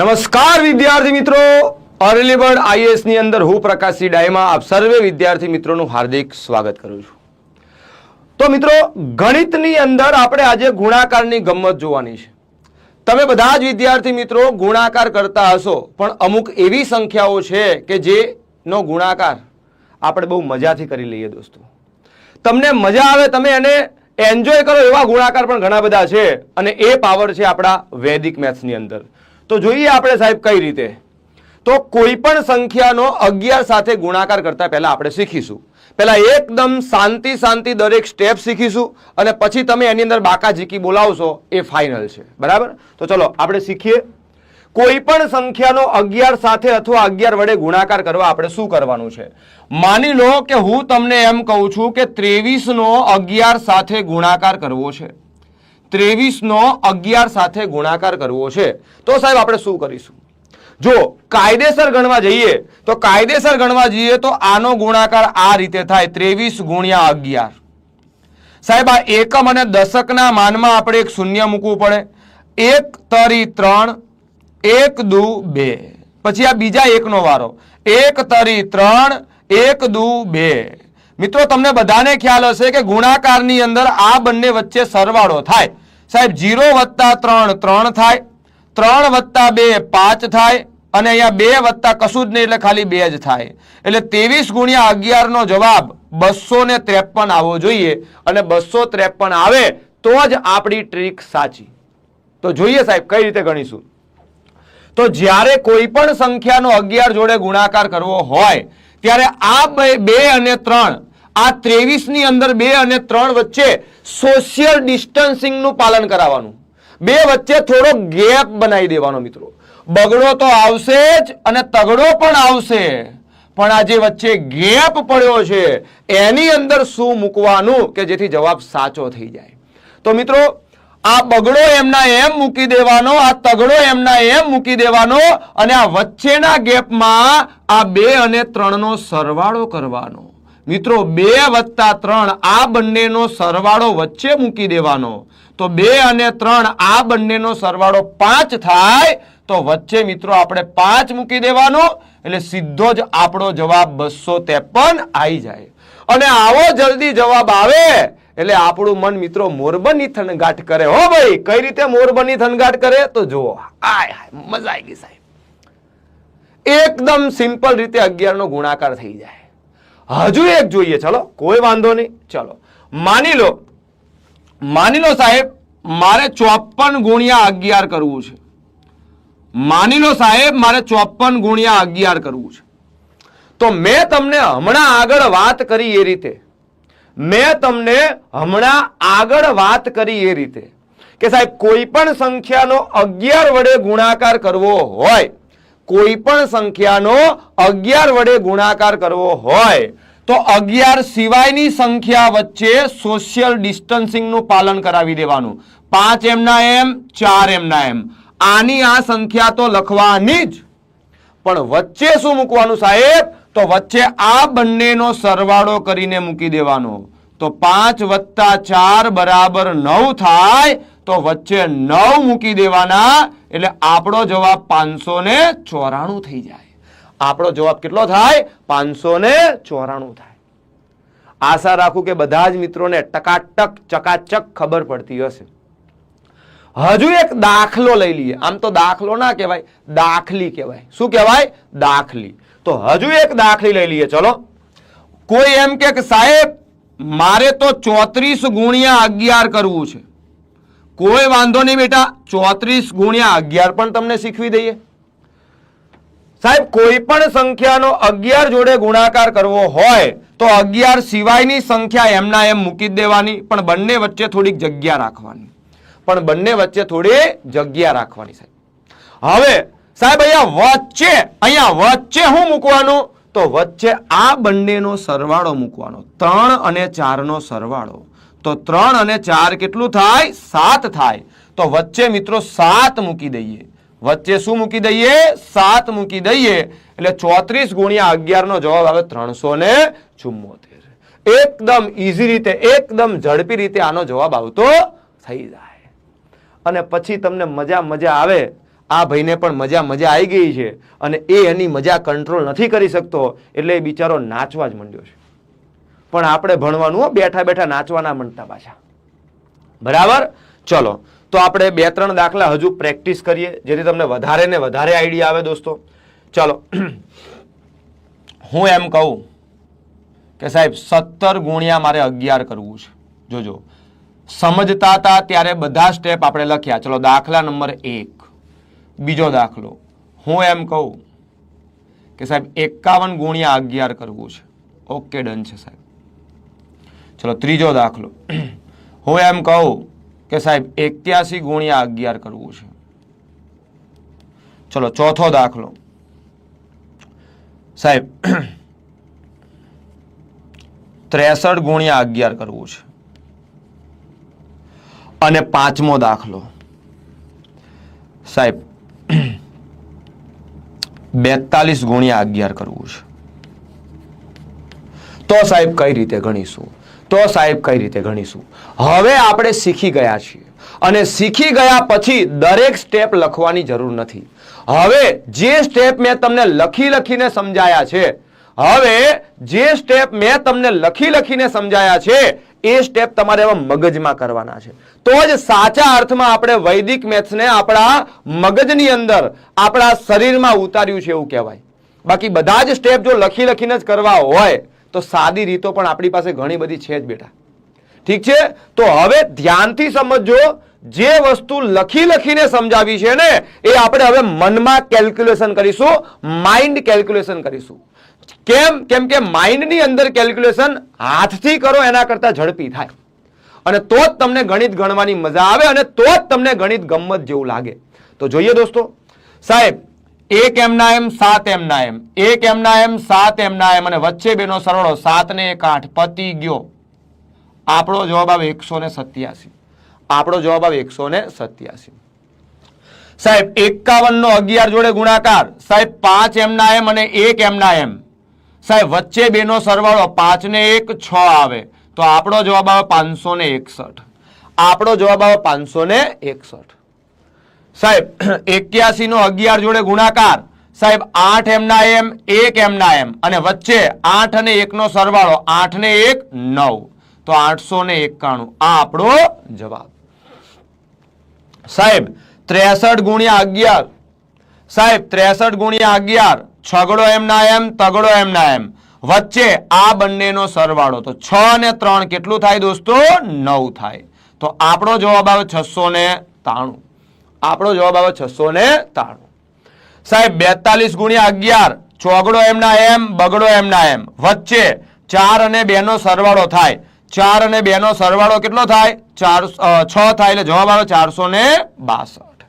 નમસ્કાર વિદ્યાર્થી મિત્રો. અર્લી આઈએસની અંદર હું પ્રકાશી ડાયમાં આપ સર્વે વિદ્યાર્થી મિત્રોનું હાર્દિક સ્વાગત કરું છું. તો મિત્રો, ગણિતની અંદર આપણે આજે ગુણાકારની ગમ્મત જોવાની છે. તમે બધા જ વિદ્યાર્થી મિત્રો ગુણાકાર કરતા હશો, પણ અમુક એવી સંખ્યાઓ છે કે જેનો ગુણાકાર આપણે બહુ મજાથી કરી લઈએ દોસ્તો. તમને મજા આવે, તમે એને એન્જોય કરો એવા ગુણાકાર પણ ઘણા બધા છે, અને એ પાવર છે આપણા વૈદિક મેથ્સની અંદર. તો જોઈએ આપણે સાહેબ કઈ રીતે. તો કોઈ પણ સંખ્યાનો અગિયાર સાથે ગુણાકાર કરતા પહેલા આપણે શીખીશું. પહેલા એકદમ શાંતિ શાંતિ દરેક સ્ટેપ શીખીશું અને પછી તમે એની અંદર બાકા ઝીકી બોલાવશો એ ફાઇનલ છે. બરાબર? તો ચલો આપણે શીખીએ. કોઈ પણ સંખ્યાનો અગિયાર સાથે અથવા અગિયાર વડે ગુણાકાર કરવા આપણે શું કરવાનું છે? માની લો કે હું તમને એમ કહું છું કે ત્રેવીસનો અગિયાર સાથે ગુણાકાર કરવો છે. ત્રેવીસનો અગિયાર સાથે ગુણાકાર કરવો છે. તો સાહેબ, આપણે શું કરીશું? જો કાયદેસર ગણવા જઈએ, તો કાયદેસર ગણવા જઈએ તો આનો ગુણાકાર આ રીતે થાય, ત્રેવીસ ગુણ્યા અગિયાર. સાહેબ, આ એકમ અને દશકના માનમાં આપણે એક શૂન્ય મૂકવું પડે. એક તરી ત્રણ, એક દુ બે. પછી આ બીજા એકનો વારો. એક તરી ત્રણ, એક દુ બે. મિત્રો, તમને બધાને ખ્યાલ હશે કે ગુણાકારની અંદર આ બંને વચ્ચે સરવાળો થાય. સાહેબ, જીરો વત્તા ત્રણ ત્રણ થાય, ત્રણ વત્તા બે, પાંચ થાય, અને અહીંયા બે વત્તા કશું જ નહીં, એટલે ખાલી બે જ થાય. એટલે ત્રેવીસ ગુણ્યા અગિયારનો જવાબ બસો ને ત્રેપન આવવો જોઈએ, અને બસો ત્રેપન આવે તો જ આપણી ટ્રીક સાચી. તો જોઈએ સાહેબ, કઈ રીતે ગણીશું? તો જ્યારે કોઈ પણ સંખ્યાનો અગિયાર જોડે ગુણાકાર કરવો હોય, ત્યારે આ બે અને ત્રણ આ ત્રેવીસની અંદર બે અને ત્રણ વચ્ચે સોશિયલ ડિસ્ટન્સિંગનું પાલન કરાવવાનું. બે વચ્ચે થોડો ગેપ બનાવી દેવાનો મિત્રો. બગડો તો આવશે જ અને તગડો પણ આવશે. પણ આ જે વચ્ચે ગેપ પડ્યો છે, એની અંદર શું મૂકવાનું કે જેથી જવાબ સાચો થઈ જાય. તો મિત્રો, આ બગડો એમના એમ મૂકી દેવાનો, આ તગડો એમના એમ મૂકી દેવાનો અને આ વચ્ચેના ગેપમાં આ બે અને ત્રણનો સરવાળો કરવાનો. મિત્રો, બે વત્તા ત્રણ આ બંનેનો સરવાળો વચ્ચે મૂકી દેવાનો. તો બે અને ત્રણ આ બંનેનો સરવાળો પાંચ થાય, તો વચ્ચે મિત્રો આપણે પાંચ મૂકી દેવાનો, એટલે સીધો જ આપણો જવાબ બસો ત્રેપન આવી જાય. અને આવો જલ્દી જવાબ આવે, એટલે આપણું મન મિત્રો મોરબની થનગાટ કરે. હો ભાઈ, કઈ રીતે મોરબની થનગાટ કરે? તો જુઓ આય મજા આવી ગઈ સાહેબ. એકદમ સિમ્પલ રીતે અગિયાર ગુણાકાર થઈ જાય. હજુ એક જોઈએ, ચલો. કોઈ વાંધો નહીં. ચલો. માની લો માની લો સાહેબ, મારે ચોપન ગુણ્યા અગિયાર કરવું છે. માની લો સાહેબ, મારે ચોપન ગુણ્યા અગિયાર કરવું છે. તો મેં તમને હમણાં આગળ વાત કરી એ રીતે. મેં તમને હમણાં આગળ વાત કરી એ રીતે. કે સાહેબ, કોઈ પણ સંખ્યાનો અગિયાર વડે ગુણાકાર કરવો હોય કોઈ પણ સંખ્યાનો અગિયાર વડે ગુણાકાર કરવો હોય, તો અગિયાર સિવાયની સંખ્યા વચ્ચે સોશિયલ ડિસ્ટન્સિંગનું પાલન કરાવી દેવાનું. પાંચ એમના એમ, ચાર એમના એમ. આની આ સંખ્યા તો લખવાની જ. પણ વચ્ચે શું મૂકવાનું સાહેબ? તો વચ્ચે આ બંનેનો સરવાળો કરીને મૂકી દેવાનો. તો પાંચ વત્તા ચાર બરાબર નવ થાય તો વચ્ચે નવ મૂકી દેવાના, એટલે આપણો જવાબ પાંચસો ને ચોરાણું થઈ જાય. આપણો જવાબ કેટલો થાય? પાંચસો ને ચોરાણું થાય. આશા રાખું કે બધા જ મિત્રોને ટકાટક, ચકાચક ખબર પડતી હશે. હજુ એક દાખલો લઈ લઈએ. આમ તો દાખલો ના કહેવાય, દાખલી કહેવાય. શું કહેવાય? દાખલી. તો હજુ એક દાખલી લઈ લઈએ. ચલો. કોઈ એમ કે સાહેબ, મારે તો ચોત્રીસ ગુણ્યા અગિયાર કરવું છે. કોઈ વાંધો નહીં બેટા, ચોત્રીસ ગુણ્યા અગિયાર પણ તમને શીખવી દઈએ. સાહેબ, કોઈ પણ સંખ્યાનો અગિયાર જોડે ગુણાકાર કરવો હોય, તો અગિયાર સિવાયની સંખ્યા એમના એમ મૂકી દેવાની, પણ બંને વચ્ચે થોડીક જગ્યા રાખવાની. પણ બંને વચ્ચે થોડી જગ્યા રાખવાની સાહેબ. હવે, સાહેબ, અહીંયા વચ્ચે અહીંયા વચ્ચે શું મૂકવાનું? તો વચ્ચે આ બંનેનો સરવાળો મૂકવાનો. ત્રણ અને ચારનો સરવાળો. તો ત્રણ અને ચાર કેટલું થાય? સાત થાય. તો વચ્ચે મિત્રો સાત મૂકી દઈએ. વચ્ચે શું મૂકી દઈએ? સાત મૂકી દઈએ. એટલે ચોત્રીસ ગુણ્યા અગિયાર નો જવાબ આવે ત્રણસો ને ચુમ્મોતેર એકદમ ઈઝી રીતે, એકદમ ઝડપી રીતે આનો જવાબ આવતો થઈ જાય. અને પછી તમને મજા મજા આવે. આ ભાઈને પણ મજા મજા આવી ગઈ છે. અને એ એની મજા કંટ્રોલ નથી કરી શકતો. એટલે એ બિચારો નાચવા જ માંડ્યો છે. પણ આપણે ભણવાનું બેઠા બેઠા નાચવાના મનતા પાછા. બરાબર? ચલો, તો આપણે બે ત્રણ દાખલા હજુ પ્રેક્ટિસ કરીએ, જેથી તમને વધારે ને વધારે આઈડિયા આવે દોસ્તો. ચલો, હું એમ કહું કે સાહેબ, સત્તર ગુણ્યા મારે અગિયાર કરવું છે. જોજો, સમજતા હતા ત્યારે બધા સ્ટેપ આપણે લખ્યા. ચલો, દાખલા નંબર એક, બીજો દાખલો. હું એમ કહું કે સાહેબ, એકાવન ગુણ્યા અગિયાર કરવું છે. ઓકે, ડન છે સાહેબ. ચલો, ત્રીજો દાખલો. હું એમ કહું કે સાહેબ, એક્યાસી ગુણ્યા અગિયાર કરવું છે. ચલો, ચોથો દાખલો. સાહેબ, ત્રેસઠ ગુણ્યા અગિયાર કરવું છે. અને પાંચમો દાખલો. સાહેબ, બેતાલીસ ગુણ્યા અગિયાર કરવું છે. તો સાહેબ, કઈ રીતે ગણીશું? તો સાહેબ કઈ રીતે ગણીશું? હવે આપણે શીખી ગયા છીએ. અને શીખી ગયા પછી દરેક સ્ટેપ લખવાની જરૂર નથી. હવે જે સ્ટેપ મેં તમને લખી લખીને સમજાયા છે, હવે જે સ્ટેપ મેં તમને લખી લખીને સમજાયા છે, એ સ્ટેપ તમારે એવા મગજમાં કરવાના છે. તો જ સાચા અર્થમાં આપણે વૈદિક મેથ્સને આપણા મગજની અંદર, આપણા શરીરમાં ઉતાર્યું છે એવું કહેવાય. બાકી બધા જ સ્ટેપ જો લખી લખીને જ કરવા હોય તો સાદી રીતો પણ આપણી પાસે ઘણી બધી છે જ બેટા. ઠીક છે? તો હવે ધ્યાનથી સમજજો, જે વસ્તુ લખી લખીને સમજાવી છે ને, એ આપણે હવે મનમાં કેલ્ક્યુલેશન કરીશું માઇન્ડ કેલ્ક્યુલેશન કરીશું. કેમ? કેમ કે માઇન્ડની અંદર કેલ્ક્યુલેશન હાથથી કરો, એના કરતાં ઝડપી થાય. અને તો જ તમને ગણિત ગણવાની મજા આવે અને તો જ તમને ગણિત ગમત જેવું લાગે. તો જોઈએ દોસ્તો. સાહેબ એક એમના એમ, સાત એમના એમ. એક એમના એમ, સાત એમના એમ. અને વચ્ચે બેનો સરવાળો સાત ને એક આઠ પતી ગયો. આપણો જવાબ આવે એકસો ને સત્યાસી. આપણો જવાબ આવે એકસો ને સત્યાસી. સાહેબ એકાવન નો અગિયાર જોડે ગુણાકાર. સાહેબ, પાંચ એમના એમ અને એક એમના એમ. સાહેબ, વચ્ચે બેનો સરવાળો પાંચ ને એક છ આવે. તો આપણો જવાબ આવે પાંચસો ને એકસઠ. આપણો જવાબ આવે પાંચસો ને એકસઠ. સાહેબ એક્યાસી નો અગિયાર જોડે ગુણાકાર. સાહેબ, આઠ એમના એમ, એક એમના એમ. અને વચ્ચે આઠ અને એક નો સરવાળો, આઠ ને એક, નવ. તો આઠસો ને એકાણું. આ આપણો જવાબ. સાહેબ, ત્રેસઠ ગુણ્યા અગિયાર. સાહેબ, ત્રેસઠ ગુણ્યા અગિયાર, છગડો એમના એમ, તગડો એમના એમ. વચ્ચે આ બંનેનો સરવાળો. તો છ ને ત્રણ કેટલું થાય દોસ્તો? નવ થાય. તો આપણો જવાબ આવે છસો ને તાણું. આપણો જવાબ આવે છસો ને તાણું. સાહેબ, બેતાલીસ ગુણ્યા અગિયાર, ચોગડો એમના એમ, બગડો એમના એમ. વચ્ચે ચાર અને બે સરવાળો થાય. ચાર અને બે સરવાળો કેટલો થાય? ચાર છ થાય એટલે જવાબ આવે ચારસો ને બાસઠ.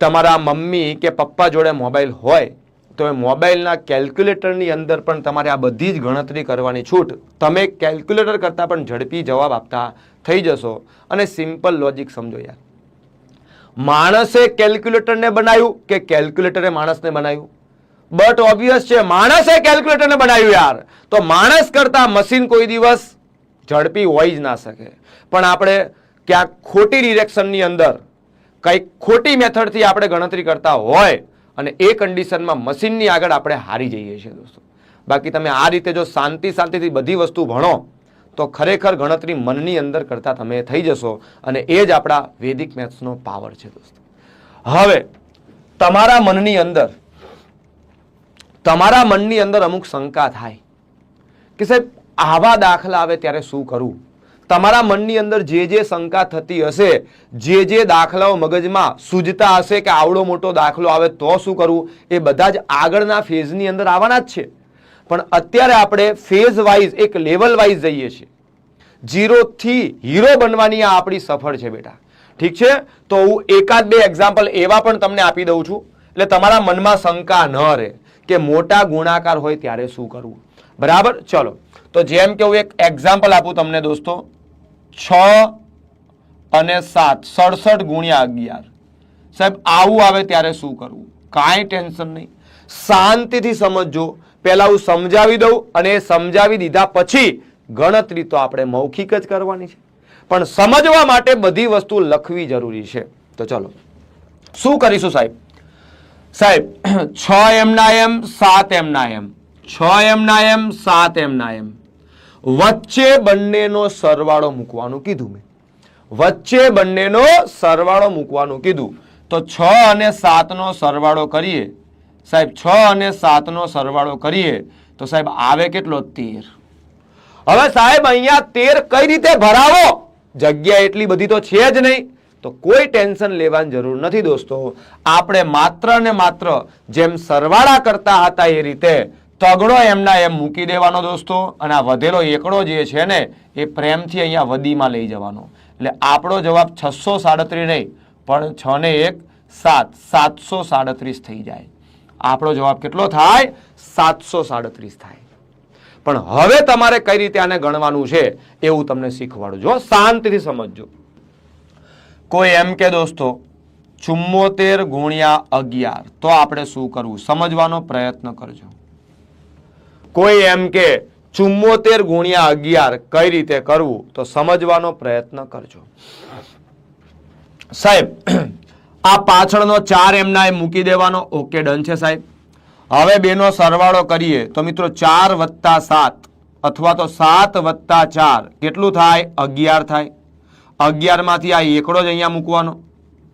તમારા મમ્મી કે પપ્પા જોડે મોબાઈલ હોય, તો એ મોબાઈલના કેલ્ક્યુલેટરની અંદર પણ તમારે આ બધી જ ગણતરી કરવાની છૂટ. તમે કેલ્ક્યુલેટર કરતાં પણ ઝડપી જવાબ આપતા થઈ જશો. અને સિમ્પલ લોજિક સમજો યાર. માણસે કેલ્ક્યુલેટરને બનાવ્યું કે કેલ્ક્યુલેટરે માણસને બનાવ્યું? બટ ઓબ્વિયસ છે, માણસે કેલ્ક્યુલેટરને બનાવ્યું યાર. તો માણસ કરતાં મશીન કોઈ દિવસ ઝડપી હોઈ જ ના શકે. પણ આપણે ક્યાંક ખોટી ડિરેક્શનની અંદર, કંઈક ખોટી મેથડથી આપણે ગણતરી કરતા હોય અને એ કન્ડિશનમાં મશીનની આગળ આપણે હારી જઈએ છીએ દોસ્તો. બાકી તમે આ રીતે જો શાંતિ શાંતિથી બધી વસ્તુ ભણો તો ખરેખર ગણતરી મનની અંદર કરતા તમે થઈ જશો અને એ જ આપણા વેદિક મેથ્સનો પાવર છે દોસ્તો. હવે, તમારા મનની અંદર, તમારા મનની અંદર અમુક શંકા થાય કે સાહેબ, આવા દાખલા આવે ત્યારે શું કરવું તમારા મનની અંદર જે જે શંકા થતી હશે, જે જે દાખલાઓ મગજમાં સૂજતા હશે કે આવડો મોટો દાખલો આવે તો શું કરવું એ બધા જ આગળના ફેઝની અંદર આવવાના જ છે. પણ અત્યારે આપણે ફેઝ વાઇઝ એક લેવલ વાઇઝ જઈએ છીએ. જીરોથી હીરો બનવાની આ આપણી સફળ છે બેટા. ઠીક છે? તો હું એકાદ બે એક્ઝામ્પલ એવા પણ તમને આપી દઉં છું. એટલે તમારા મનમાં શંકા ન રહે કે મોટા ગુણાકાર હોય ત્યારે શું કરવું. બરાબર? ચલો. તો જેમ કે હું એક એક્ઝામ્પલ આપું તમને દોસ્તો. છ અને સાત, સડસઠ ગુણ્યા અગિયાર. સાહેબ, આવું આવે ત્યારે શું કરવું? કાંઈ ટેન્શન નહીં. શાંતિથી સમજજો. પહેલા હું સમજાવી દઉં અને સમજાવી દીધા પછી ગણતરી તો આપણે મૌખિક જ કરવાની છે. પણ સમજવા માટે બધી વસ્તુ લખવી જરૂરી છે. તો ચલો. શું કરીશું સાહેબ? સાહેબ, છ એમના એમ, સાત એમના એમ. છ એમના એમ, સાત એમના એમ. વચ્ચે બંનેનો સરવાળો મૂકવાનું કીધું મેં. વચ્ચે બંનેનો સરવાળો મૂકવાનું કીધું. તો છ અને સાતનો સરવાળો કરીએ. સાહેબ, છ અને સાતનો સરવાળો કરીએ તો સાહેબ, આવે કેટલો? તેર. હવે સાહેબ, અહીંયા તેર કઈ રીતે ભરાવો? જગ્યા એટલી બધી તો છે જ નહીં. તો કોઈ ટેન્શન લેવાની જરૂર નથી દોસ્તો. આપણે માત્ર ને માત્ર જેમ સરવાળા કરતા હતા એ રીતે તગડો એમના એમ મૂકી દેવાનો દોસ્તો. અને આ વધેલો એકડો જે છે ને, એ પ્રેમથી અહીંયા વદીમાં લઈ જવાનો. એટલે આપણો જવાબ છસો સાડત્રીસ નહીં, પણ છ ને એક, સાત, સાતસો સાડત્રીસ થઈ જાય. આપણો જવાબ કેટલો થાય? સાતસો સાડત્રીસ થાય. પણ હવે તમારે કઈ રીતે આને ગણવાનું છે એવું તમને શીખવાડું. જો શાંતિથી સમજજો. કોઈ એમ કે, દોસ્તો, ચુમ્મોતેર ગુણ્યા અગિયાર. તો આપણે શું કરવું? સમજવાનો પ્રયત્ન કરજો. કોઈ એમ કે, ચુમ્મોતેર ગુણ્યા અગિયાર કઈ રીતે કરવું? તો સમજવાનો પ્રયત્ન કરજો. સાહેબ આ પાછળનો ચાર એમના એ મૂકી દેવાનો. ઓકે ડન છે સાહેબ. હવે બેનો સરવાળો કરીએ. તો મિત્રો ચાર વત્તા સાત અથવા તો સાત વત્તા ચાર કેટલું થાય? અગિયાર થાય. અગિયારમાંથી આ એકડો જ અહીંયા મૂકવાનો.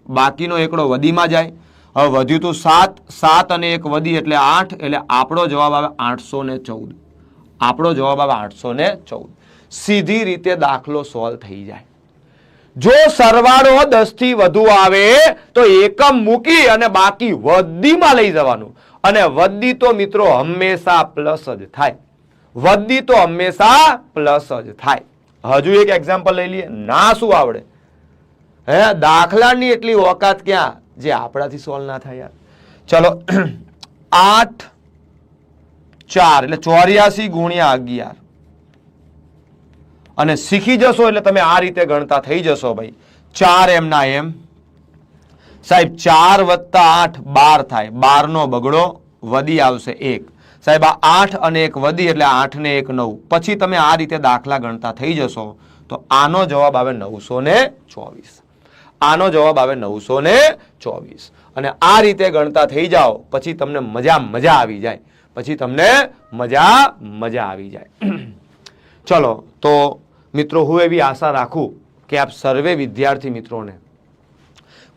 બાકીનો એકડો વધીમાં જાય. હવે વધ્યું તું સાત. સાત અને એક વધી એટલે આઠ. એટલે આપણો જવાબ આવે આઠસો ને ચૌદ. આપણો જવાબ આવે આઠસો ને ચૌદ. સીધી રીતે દાખલો સોલ્વ થઈ જાય. જો સરવાળો દસથી વધુ આવે, તો એકમ મૂકી અને બાકી વધીમાં લઈ જવાનું. અને વદ્દી તો મિત્રો હંમેશા પ્લસ જ થાય. વદ્દી તો હંમેશા પ્લસ જ થાય. હજુ એક એક્ઝામ્પલ લઈ લઈએ. ના શું આવડે? હે, દાખલાની એટલી ઓકાત ક્યાં? જે આપણાથી સોલ્વ ના થાય યાર. ચલો, આઠ, ચાર, એટલે ચોર્યાસી ગુણ્યા અગિયાર. અને શીખી જશો એટલે તમે આ રીતે ગણતા થઈ જશો ભાઈ. ચાર એમના એમ. સાહેબ, ચાર વત્તા આઠ બાર થાય. બારનો બગડો વધી આવશે એક. સાહેબ, આ આઠ અને એક વધી એટલે આઠ ને એક નવ. પછી તમે આ રીતે દાખલા ગણતા થઈ જશો તો આનો જવાબ આવે નવસો ને ચોવીસ. આનો જવાબ આવે નવસો ને ચોવીસ. અને આ રીતે ગણતા થઈ જાઓ, પછી તમને મજા મજા આવી જાય. પછી તમને મજા મજા આવી જાય. ચલો, તો મિત્રો, હું એવી આશા રાખું કે આપ સર્વે વિદ્યાર્થી મિત્રોને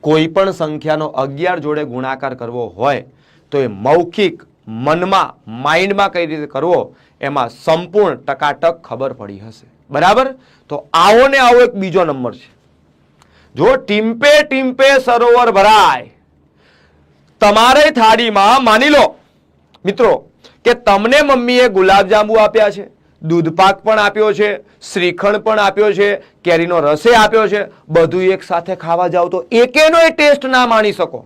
કોઈ પણ સંખ્યાનો અગિયાર જોડે ગુણાકાર કરવો હોય તો એ મૌખિક મનમાં, માઇન્ડમાં કઈ રીતે કરવો, એમાં સંપૂર્ણ ટકાટક ખબર પડી હશે. બરાબર? તો આવો ને આવો એક બીજો નંબર છે. જો ટીમ્પે ટીમ્પે સરોવર ભરાય, તમારે થાળીમાં માની લો, મિત્રો, કે તમને મમ્મીએ ગુલાબજાંબુ આપ્યા છે. દૂધપાક પણ આપ્યો છે, શ્રીખંડ પણ આપ્યો છે, કેરીનો રસે આપ્યો છે, બધું એક સાથે ખાવા જાઓ તો એકેનો ટેસ્ટ ના માણી શકો.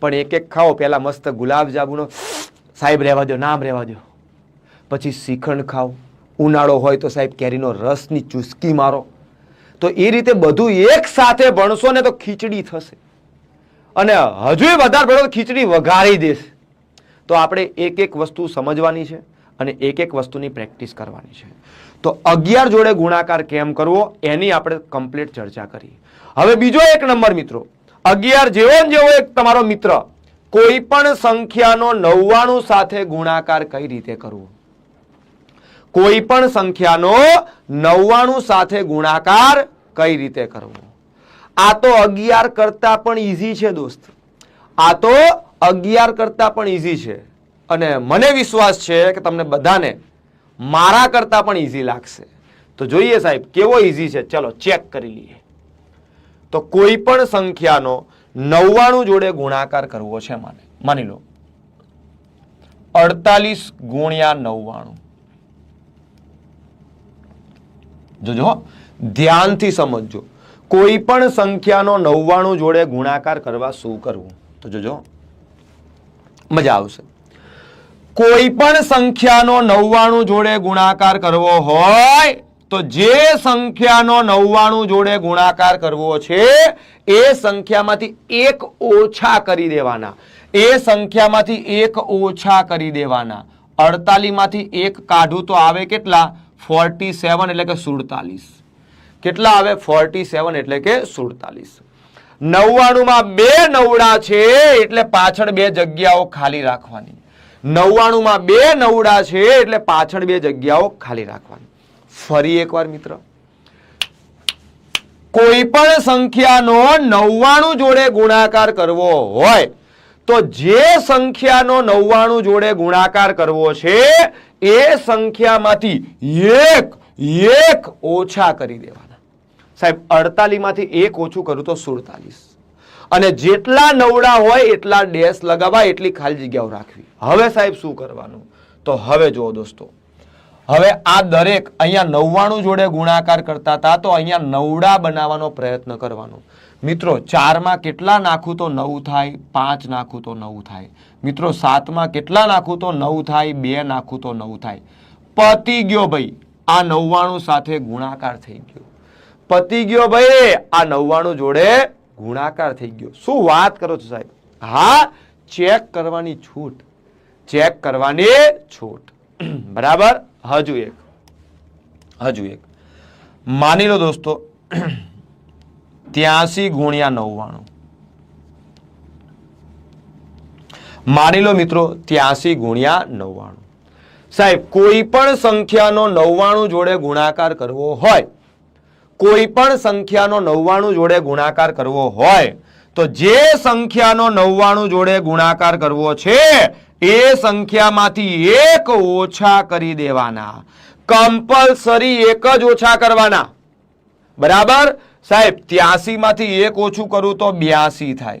પણ એક એક ખાઓ પહેલાં મસ્ત ગુલાબજાંબુનો સાહેબ રહેવા દો નામ રહેવા દો પછી શ્રીખંડ ખાઓ, ઉનાળો હોય તો સાહેબ કેરીનો રસની ચૂસકી મારો. તો એ રીતે બધું એક સાથે ભણશો ને તો ખીચડી થશે. અને હજુય વધારે ભણો ખીચડી વઘારી દેશે. તો આપણે એક એક વસ્તુ સમજવાની છે. અને એક એક વસ્તુની પ્રેક્ટિસ કરવાની છે. તો અગિયાર જોડે ગુણાકાર કેમ કરવો, એની આપણે કમ્પ્લીટ ચર્ચા કરી. હવે બીજો એક નંબર મિત્રો, અગિયાર જેવો જેવો એક તમારો મિત્ર કોઈ પણ સંખ્યાનો નવ્વાણું સાથે ગુણાકાર કઈ રીતે કરવો? કોઈ પણ સંખ્યાનો નવ્વાણું સાથે ગુણાકાર કઈ રીતે કરવો? આ તો અગિયાર કરતા પણ ઈઝી છે દોસ્ત. આ તો અગિયાર કરતા પણ ઇઝી છે. અને મને વિશ્વાસ છે કે તમને બધાને મારા કરતાં પણ ઈઝી લાગશે. તો જોઈએ સાહેબ, કેવો ઈઝી છે? ચલો ચેક કરી લઈએ. તો કોઈ પણ સંખ્યાનો નવ્વાણું જોડે ગુણાકાર કરવો છે માને. માની લો. અડતાલીસ ગુણ્યા નવ્વાણું. જોજો ધ્યાનથી સમજજો. કોઈ પણ સંખ્યાનો નવ્વાણું જોડે ગુણાકાર કરવા શું કરવું? તો જોજો મજા આવશે. કોઈ પણ સંખ્યાનો નવ્વાણું જોડે ગુણાકાર કરવો હોય, તો જે સંખ્યાનો નવ્વાણું જોડે ગુણાકાર કરવો છે, એ સંખ્યામાંથી એક ઓછા કરી દેવાના. એ સંખ્યામાંથી એક ઓછા કરી દેવાના. અડતાલીસમાંથી એક કાઢું તો આવે કેટલા? ફોર્ટી સેવન એટલે કે સુડતાલીસ. કેટલા આવે? ફોર્ટી સેવન એટલે કે સુડતાલીસ. નવ્વાણું માં બે નવડા છે, એટલે પાછળ બે જગ્યાઓ ખાલી રાખવાની. નવ્વાણું માં બે નવડા છે એટલે પાછળ બે જગ્યાઓ ખાલી રાખવાની. ફરી એકવાર મિત્ર, કોઈ પણ સંખ્યાનો નવ્વાણું જોડે ગુણાકાર કરવો હોય, તો જે સંખ્યાનો નવ્વાણું જોડે ગુણાકાર કરવો છે, એ સંખ્યામાંથી એક એક ઓછા કરી દેવાના. સાહેબ અડતાલીસમાંથી એક ઓછું કરું તો સુડતાલીસ. અને જેટલા નવડા હોય, એટલા ડેશ લગાવવા એટલી ખાલી જગ્યાઓ રાખવી. હવે સાહેબ શું કરવાનું? તો હવે જુઓ દોસ્તો. હવે આ દરેક અહીંયા નવ્વાણું જોડે ગુણાકાર કરતા હતા, તો અહીંયા નવડા બનાવવાનો પ્રયત્ન કરવાનો. મિત્રો, ચારમાં કેટલા નાખું તો નવ થાય, પાંચ નાખું તો નવ થાય. મિત્રો, સાતમાં કેટલા નાખું તો નવ થાય, બે નાખું તો નવ થાય. પતી ગયો ભાઈ, આ નવ્વાણું સાથે ગુણાકાર થઈ ગયો. પતી ગયો ભાઈ, આ નવ્વાણું જોડે ગુણાકાર થઈ ગયો. શું વાત કરો છો સાહેબ? હા, ચેક કરવાની છૂટ. ચેક કરવાની છૂટ. બરાબર? હજુ એક. હજુ એક. માની લો દોસ્તો, ત્યાસી ગુણ્યા નવ્વાણું. માની લો મિત્રો, ત્યાસી ગુણ્યા નવ્વાણું. સાહેબ, કોઈ પણ સંખ્યાનો નવ્વાણું જોડે ગુણાકાર કરવો હોય કોઈ પણ સંખ્યાનો નવ્વાણું જોડે ગુણાકાર કરવો હોય, તો જે સંખ્યાનો નવ્વાણું જોડે ગુણાકાર કરવો છે, એ સંખ્યામાંથી એક ઓછા કરી દેવાના. કમ્પલસરી એક જ ઓછા કરવાના. બરાબર? સાહેબ ત્યાસી માંથી એક ઓછું કરું તો બ્યાસી થાય.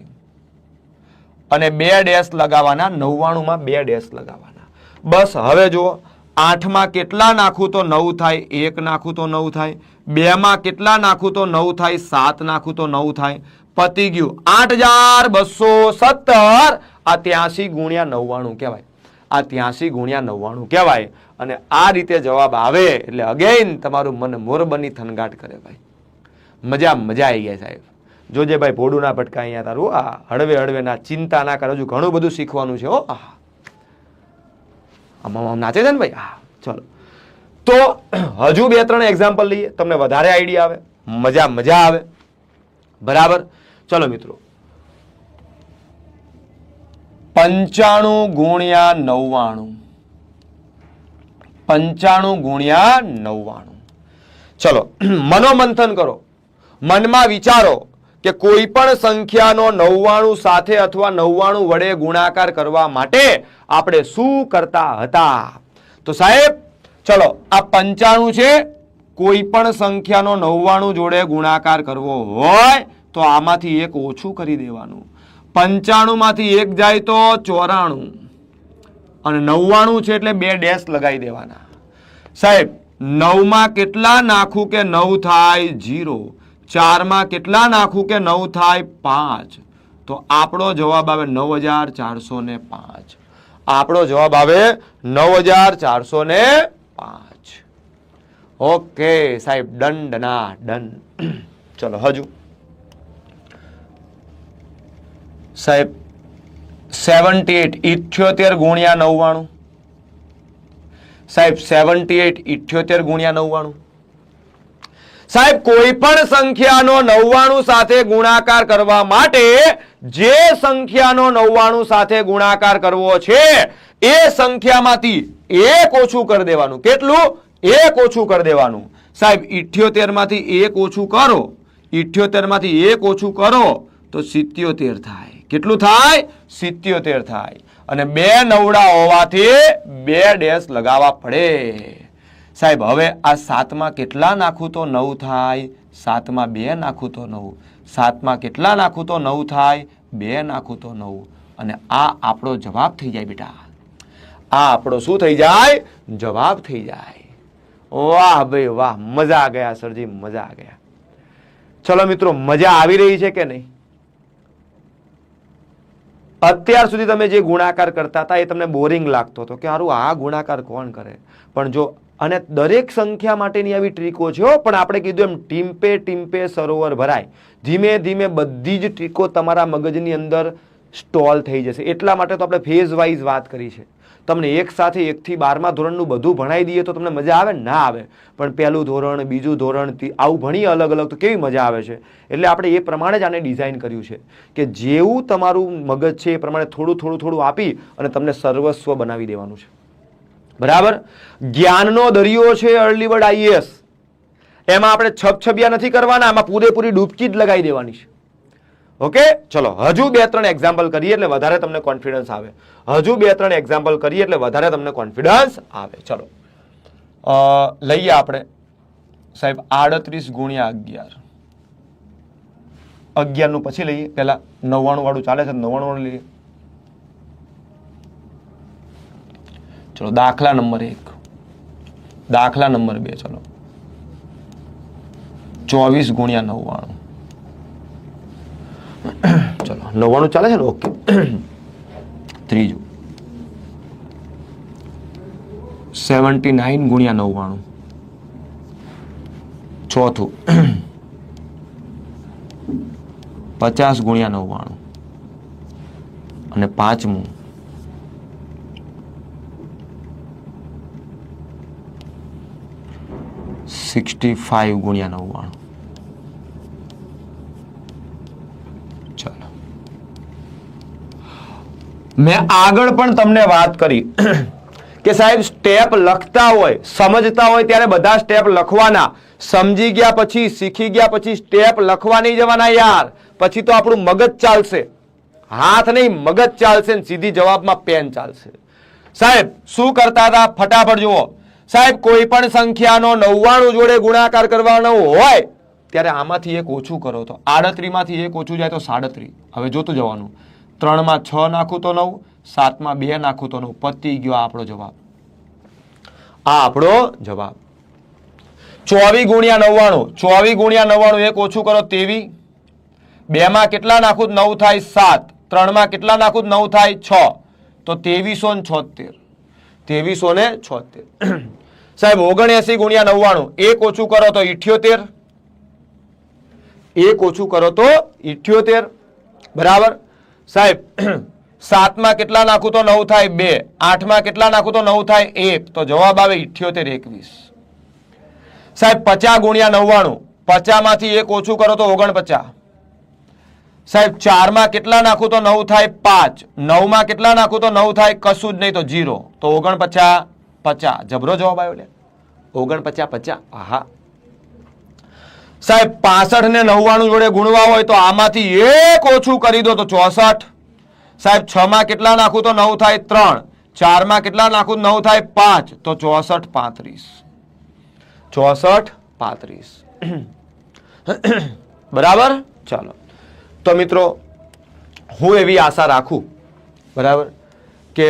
અને બે ડેશ લગાવવાના નવ્વાણુંમાં બે ડેશ લગાવવાના બસ, હવે જુઓ. આઠમાં કેટલા નાખું તો નવ થાય, એક નાખું તો નવ થાય, બેમાં કેટલા નાખું તો નવ થાય, સાત નાખું તો નવ થાય, પતી ગયું આઠ હજાર બસો સત્તર. આ ત્યાંસી ગુણ્યા નવ્વાણું કહેવાય. આ ત્યાંસી ગુણ્યા નવ્વાણું કહેવાય. અને આ રીતે જવાબ આવે એટલે અગેન તમારું મન મોરબની થનગાટ કરે ભાઈ. મજા મજા આવી ગયા સાહેબ. જોજે ભાઈ ભોડું ના ભટકા અહીંયા તારું. આ હળવે હળવે ના ચિંતા ના કરે. હજુ ઘણું બધું શીખવાનું છે હો. આહ. આમ નાચે છે ને ભાઈ? હા, ચલો. તો હજુ બે ત્રણ એક્ઝામ્પલ લઈએ, તમને વધારે આઈડિયા આવે, મજા મજા આવે. બરાબર? ચલો મિત્રો. પંચાણું ગુણ્યા નવ્વાણું. પંચાણું ગુણ્યા નવ્વાણું. ચલો, મનોમંથન કરો. મનમાં વિચારો. કે કોઈ પણ સંખ્યાનો નવ્વાણું સાથે અથવા નવ્વાણું વડે ગુણાકાર કરવા માટે આપણે શું કરતા હતા? તો સાહેબ, ચલો, આ પંચાણું છે. કોઈ પણ સંખ્યાનો નવ્વાણું જોડે ગુણાકાર કરવો હોય તો આમાંથી એક ઓછું કરી દેવાનું. પંચાણુંમાંથી એક જાય તો ચોરાણું. અને નવ્વાણું છે એટલે બે ડેશ લગાવી દેવાના. સાહેબ, નવમાં કેટલા નાખું કે નવ થાય? જીરો ચારમાં કેટલા નાખું કે નવ થાય? પાંચ. તો આપણો જવાબ આવે નવ હજાર ચારસો ને પાંચ. આપણો જવાબ આવે નવ હજાર ચારસો ને પાંચ. ઓકે, સાહેબ દંડ ના ડન. ચલો, હજુ. સાહેબ, સેવન્ટી એટ ઇઠ્યોતેર ગુણ્યા નવ્વાણું. સાહેબ, સેવન્ટી એટ ઇઠ્યોતેર ગુણ્યા નવ્વાણું. સાહેબ, કોઈ પણ સંખ્યાનો નવ્વાણું સાથે ગુણાકાર કરવા માટે જે સંખ્યાનો નવ્વાણું સાથે ગુણાકાર કરવો છે, એ સંખ્યામાંથી એક ઓછું કરી દેવાનું. કેટલું? એક ઓછું કરી દેવાનું. સાહેબ ઇઠ્યોતેરમાંથી એક ઓછું કરો. ઇઠ્યોતેરમાંથી એક ઓછું કરો તો સિત્યોતેર થાય. કેટલું થાય? સિત્યોતેર થાય. અને બે નવડા હોવાથી બે ડેશ લગાવવા પડે. સાહેબ, હવે આ સાતમાં કેટલા નાખું તો નવ થાય? સાતમાં બે નાખું તો નવ. સાતમાં કેટલા નાખું તો નવ થાય? બે નાખું તો નવ. અને આ આપણો જવાબ થઈ જાય બેટા. આ આપણો શું થઈ જાય? જવાબ થઈ જાય. વાહ ભાઈ, વાહ, મજા આ ગયા સરજી, મજા આ ગયા. ચલો મિત્રો, મજા આવી રહી છે કે નહીં? અત્યાર સુધી તમે જે ગુણાકાર કરતા હતા એ તમને બોરિંગ લાગતો હતો કે સારું આ ગુણાકાર કોણ કરે? પણ જો અને દરેક સંખ્યા માટેની આવી ટ્રીકો છે પણ આપણે કીધું એમ, ટીમ્પે ટીમ્પે સરોવર ભરાય. ધીમે ધીમે બધી જ ટ્રીકો તમારા મગજની અંદર સ્ટોલ થઈ જશે. એટલા માટે તો આપણે ફેઝ વાઇઝ વાત કરી છે. તમને એક સાથે એકથી બારમા ધોરણનું બધું ભણાવી દઈએ તો તમને મજા આવે? ના આવે. પણ પહેલું ધોરણ, બીજું ધોરણ આવું ભણીએ અલગ અલગ તો કેવી મજા આવે છે? એટલે આપણે એ પ્રમાણે જ આને ડિઝાઇન કર્યું છે કે જેવું તમારું મગજ છે એ પ્રમાણે થોડું થોડું થોડું આપી અને તમને સર્વસ્વ બનાવી દેવાનું છે. બરાબર? જ્ઞાનનો દરિયો છે અર્લી વર્ડ આઈએસ એમાં આપણે છપછબિયા નથી કરવાના, આમાં પૂરેપૂરી ડૂબકી જ લગાવી દેવાની છે. ઓકે? ચલો, હજુ બે ત્રણ એક્ઝામ્પલ કરીએ એટલે વધારે તમને કોન્ફિડન્સ આવે. હજુ બે ત્રણ એક્ઝામ્પલ કરીએ એટલે વધારે તમને કોન્ફિડન્સ આવે. ચલો. લઈએ આપણે. સાહેબ, આડત્રીસ ગુણ્યા અગિયાર. અગિયારનું પછી લઈએ. પહેલાં નવ્વાણું વાળું ચાલે છે નવ્વાણું વાળું લઈએ. ચલો, દાખલા નંબર એક. દાખલા નંબર બે, ચલો. ચોવીસ ગુણ્યા નવ્વાણું. ચલો, નવ્વાણું ચાલે છે ને? ઓકે. ત્રીજું. સેવન્ટી નાઇન ગુણ્યા નવ્વાણું. ચોથું. પચાસ ગુણ્યા નવ્વાણું. અને પાંચમું. સિક્સટી ફાઇવ ગુણ્યા નવ્વાણું. મેં આગળ પણ તમને વાત કરી કે સાહેબ સ્ટેપ લખતા હોય, સમજતા હોય, ત્યારે બધા સ્ટેપ લખવાના. સમજી ગયા પછી, શીખી ગયા પછી સ્ટેપ લખવા નહીં જવાના યાર. પછી તો આપણું મગજ ચાલશે. હાથ નહીં, મગજ ચાલશે સીધી જવાબમાં પેન ચાલશે. સાહેબ, શું કરતા હતા? ફટાફટ જુઓ. સાહેબ, કોઈ પણ સંખ્યાનો નવ્વાણું જોડે ગુણાકાર કરવાનો હોય, ત્યારે આમાંથી એક ઓછું કરો તો. આડત્રીમાંથી એક ઓછું જાય તો સાડત્રી. હવે જોતું જવાનું. ત્રણમાં છ નાખું તો નવ, સાતમાં બે નાખું તો નવ. પતી ગયો આપણો જવાબ. આ આપણો જવાબ. ચોવીસ ગુણ્યા નવ્વાણું. ચોવીસ ગુણ્યા નવ્વાણું એક ઓછું કરો તેવી. બેમાં કેટલા નાખું નવ થાય સાત. ત્રણમાં કેટલા નાખું નવ થાય છ. તો તેવીસો ને છોતેર. ત્રેવીસો ને છોતેર. સાહેબ, ઓગણએસી ગુણ્યા નવ્વાણું. એક ઓછું કરો તો ઇઠ્યોતેર. એક ઓછું કરો તો ઇઠ્યોતેર. બરાબર? સાહેબ, સાતમાં કેટલા નાખું તો નવ થાય બે. આઠમાં કેટલા નાખું તો નવ થાય એક. તો જવાબ આવે ઇઠ્યોતેર એકવીસ. સાહેબ, પચાસ ગુણ્યા નવ્વાણું. પચાસમાંથી એક ઓછું કરો તો ઓગણપચાસ. સાહેબ, ચારમાં કેટલા નાખું તો નવ થાય પાંચ. નવમાં કેટલા નાખું તો નવ થાય કશું જ નહીં તો જીરો. તો ઓગણપચાસ પચાસ. જબરો જવાબ આવ્યો લે ઓગણપચાસ પચાસ. આહા. સાહેબ, પાસઠ ને નવ્વાણું જોડે ગુણવા હોય તો આમાંથી એક ઓછું કરી દો તો ચોસઠ. સાહેબ છ માં કેટલા નાખું તો નવ થાય ત્રણ. ચારમાં કેટલા નાખું નવ થાય પાંચ. તો ચોસઠ પાંત્રીસ. ચોસઠ પાંત્રીસ. બરાબર? ચાલો. તો મિત્રો, હું એવી આશા રાખું, બરાબર, કે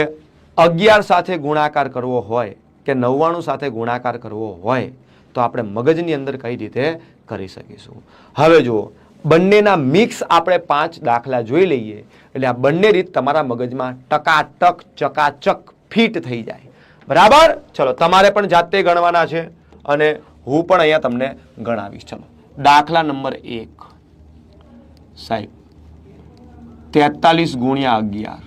અગિયાર સાથે ગુણાકાર કરવો હોય કે નવ્વાણું સાથે ગુણાકાર કરવો હોય તો આપણે મગજની અંદર કઈ રીતે કરી શકીશું. હવે જુઓ, બંનેના મિક્સ આપણે પાંચ દાખલા જોઈ લઈએ, એટલે આ બંને રીત તમારા મગજમાં ટકાટક, ચકાચક ફિટ થઈ જાય. બરાબર? ચલો, તમારે પણ જાતે ગણવાના છે અને હું પણ અહીંયા તમને ગણાવીશ. ચલો, દાખલા નંબર એક. સાહેબ, તેતાલીસ ગુણ્યા અગિયાર.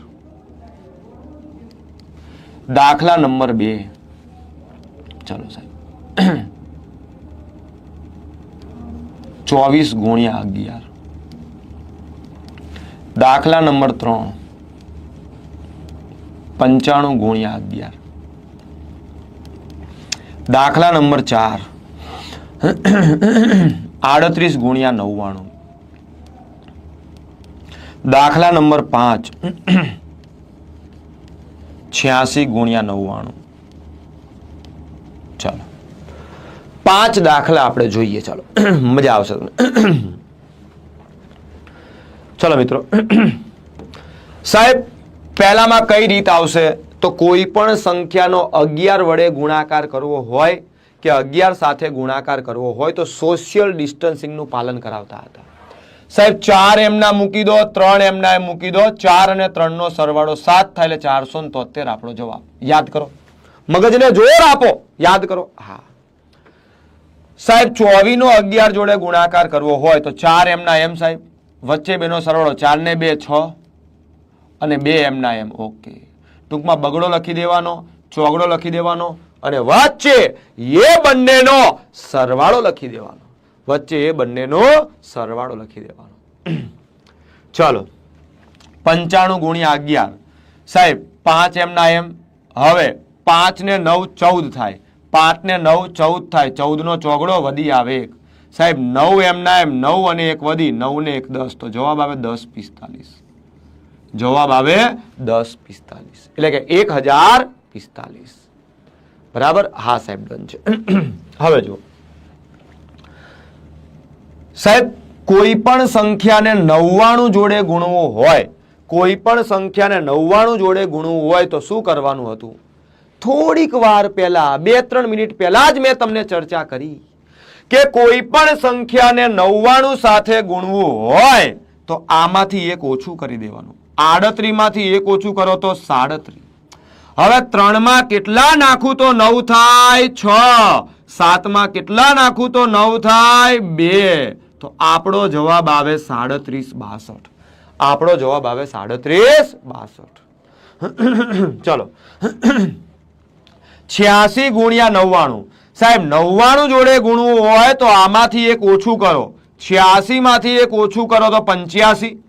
દાખલા નંબર બે. ચલો સાહેબ. ચોવીસ ગુણ્યા અગિયાર. દાખલા નંબર ત્રણ. પંચાણું ગુણ્યા અગિયાર. દાખલા નંબર ચાર. આડત્રીસ ગુણ્યા નવ્વાણું. દાખલા નંબર પાંચ. છ્યાસી ગુણ્યા નવ્વાણું. ચાલો. પાંચ દાખલા આપણે જોઈએ, ચાલો. મજા આવશે તમને. ચલો મિત્રો. સાહેબ, પહેલામાં કઈ રીત આવશે? તો કોઈ પણ સંખ્યાનો અગિયાર વડે ગુણાકાર કરવો હોય કે અગિયાર સાથે ગુણાકાર કરવો હોય, તો સોશિયલ ડિસ્ટન્સિંગનું પાલન કરાવતા હતા. સાહેબ, ચાર એમના મૂકી દો, ત્રણ એમના એમ મૂકી દો, ચાર અને ત્રણનો સરવાળો સાત થાય એટલે ચારસો ને તોતેર આપણો જવાબ. યાદ કરો. મગજને જોર આપો. યાદ કરો. હા. સાહેબ ચોવીનો અગિયાર જોડે ગુણાકાર કરવો હોય તો ચાર એમના એમ, સાહેબ? વચ્ચે બેનો સરવાળો ચાર ને બે, છ અને બે એમના એમ. ઓકે. ટૂંકમાં બગડો લખી દેવાનો, ચોગડો લખી દેવાનો અને વચ્ચે એ બંનેનો સરવાળો લખી દેવાનો. વચ્ચે એ બંનેનો સરવાળો લખી દેવાનો. ચાલો. પંચાણું ગુણ્યા અગિયાર. સાહેબ, પાંચ એમના એમ. હવે પાંચ ને નવ ચૌદ થાય. પાંચ ને નવ ચૌદ થાય. ચૌદ નો ચોગડો વધી આવે એક. સાહેબ, નવ એમના એમ, નવ અને એક વધી. નવ ને એક દસ. તો જવાબ આવે દસ પિસ્તાલીસ. જવાબ આવે દસ પિસ્તાલીસ. એટલે કે એક હજાર પિસ્તાલીસ. બરાબર? હા સાહેબ, ડન છે. હવે જુઓ. સાહેબ, કોઈ પણ સંખ્યાને નવ્વાણું જોડે ગુણવું હોય, કોઈ પણ સંખ્યાને નવ્વાણું જોડે ગુણવું હોય તો શું કરવાનું હતું? થોડીક વાર પહેલા, બે ત્રણ મિનિટ પહેલા જ મેં તમને ચર્ચા કરી કે કોઈ પણ સંખ્યાને નવ્વાણું સાથે ગુણવું હોય તો આમાંથી એક ઓછું કરી દેવાનું. આડત્રીમાંથી એક ઓછું કરો તો સાડત્રી હવે ત્રણમાં કેટલા નાખું તો નવ થાય છ. સાતમાં કેટલા નાખું તો નવ થાય બે. તો આપણો જવાબ આવે સાડત્રીસ બાસઠ. આપણો જવાબ આવે સાડત્રીસ બાસઠ. ચલો. છ્યાસી ગુણ્યા નવ્વાણું. સાહેબ, નવ્વાણું જોડે ગુણવું હોય તો આમાંથી એક ઓછું કરો. છ્યાસી માંથી એક ઓછું કરો તો પંચ્યાસી.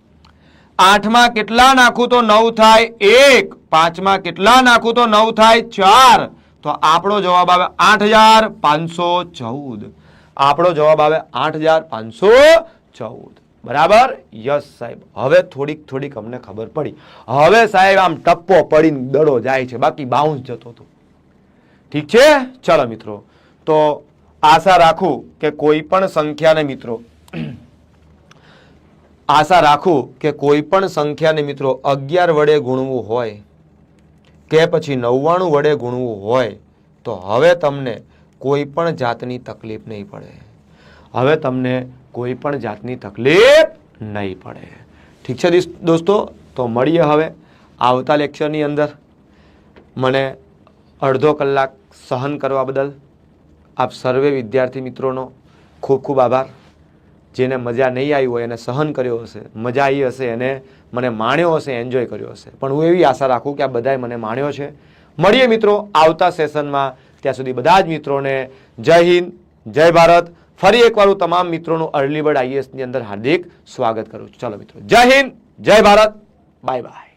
આઠમાં કેટલા નાખું તો નવ થાય એક. પાંચમાં કેટલા નાખું તો નવ થાય ચાર. તો આપણો જવાબ આવે આઠ હજાર પાંચસો ચૌદ. આપણો જવાબ આવે આઠ હજાર પાંચસો ચૌદ. બરાબર? યસ, સાહેબ. હવે થોડીક થોડીક અમને ખબર પડી. હવે, સાહેબ, આમ ટપ્પો પડીને દડો જાય છે. બાકી બાઉન્સ જતો હતો. ઠીક છે? ચલો, મિત્રો. તો આશા રાખું કે કોઈ પણ સંખ્યાને મિત્રો, આશા રાખું કે કોઈ પણ સંખ્યાને મિત્રો અગિયાર વડે ગુણવું હોય કે પછી નવ્વાણું વડે ગુણવું હોય, તો હવે તમને કોઈ પણ જાતની તકલીફ નહીં પડે. હવે તમને કોઈ પણ જાતની તકલીફ નહીં પડે. ઠીક છે દિસ- દોસ્તો? તો મળીએ હવે આવતા લેક્ચરની અંદર. મને અડધો કલાક સહન કરવા બદલ આપ સર્વે વિદ્યાર્થી મિત્રોનો ખૂબ ખૂબ આભાર. જેને મજા નહીં આવી હોય એને સહન કર્યો હશે, મજા આવી હશે, એને મને માણ્યો હશે, એન્જોય કર્યો હશે. પણ હું એવી આશા રાખું કે આ બધાએ મને માણ્યો છે. મળીએ મિત્રો આવતા સેશનમાં. ત્યાં સુધી બધા જ મિત્રોને જય હિન્દ, જય ભારત. ફરી એકવાર હું તમામ મિત્રોનું અર્લી બર્ડ આઈએસની અંદર હાર્દિક સ્વાગત કરું છું. ચાલો મિત્રો, જય હિન્દ, જય ભારત. Bye bye.